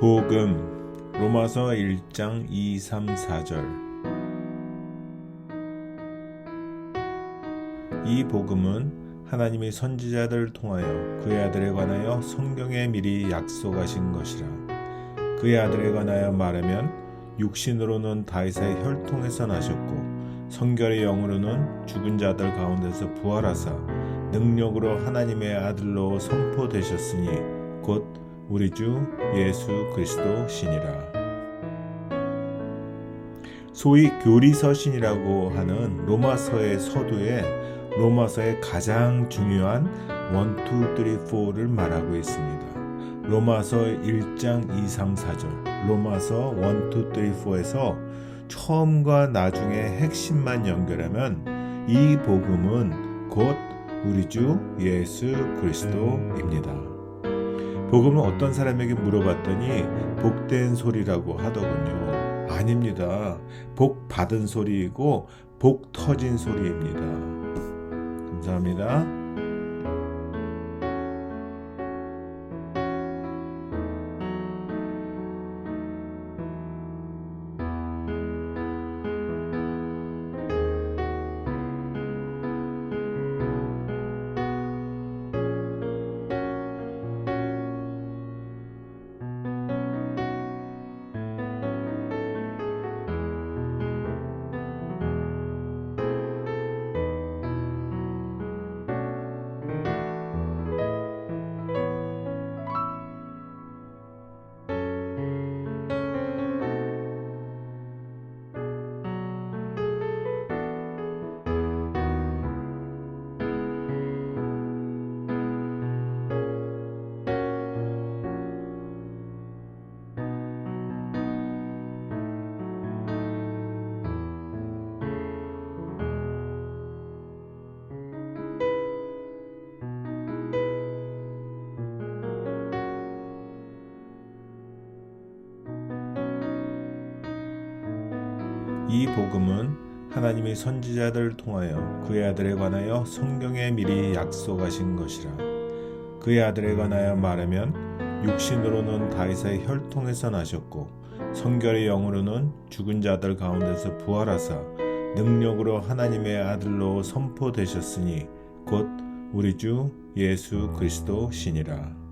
복음 로마서 1장 2, 3, 4절. 이 복음은 하나님이 선지자들을 통하여 그의 아들에 관하여 성경에 미리 약속하신 것이라. 그의 아들에 관하여 말하면 육신으로는 다윗의 혈통에서 나셨고 성결의 영으로는 죽은 자들 가운데서 부활하사 능력으로 하나님의 아들로 선포되셨으니 곧 우리 주 예수 그리스도시니라. 소위 교리서신이라고 하는 로마서의 서두에 로마서의 가장 중요한 1, 2, 3, 4를 말하고 있습니다. 로마서 1장 2, 3, 4절, 로마서 1, 2, 3, 4에서 처음과 나중의 핵심만 연결하면 이 복음은 곧 우리 주 예수 그리스도입니다. 복음은 어떤 사람에게 물어봤더니 복된 소리라고 하더군요. 아닙니다. 복 받은 소리이고 복 터진 소리입니다. 감사합니다. 이 복음은 하나님이 선지자들을 통하여 그의 아들에 관하여 성경에 미리 약속하신 것이라. 그의 아들에 관하여 말하면 육신으로는 다윗의 혈통에서 나셨고 성결의 영으로는 죽은 자들 가운데서 부활하사 능력으로 하나님의 아들로 선포되셨으니 곧 우리 주 예수 그리스도시니라.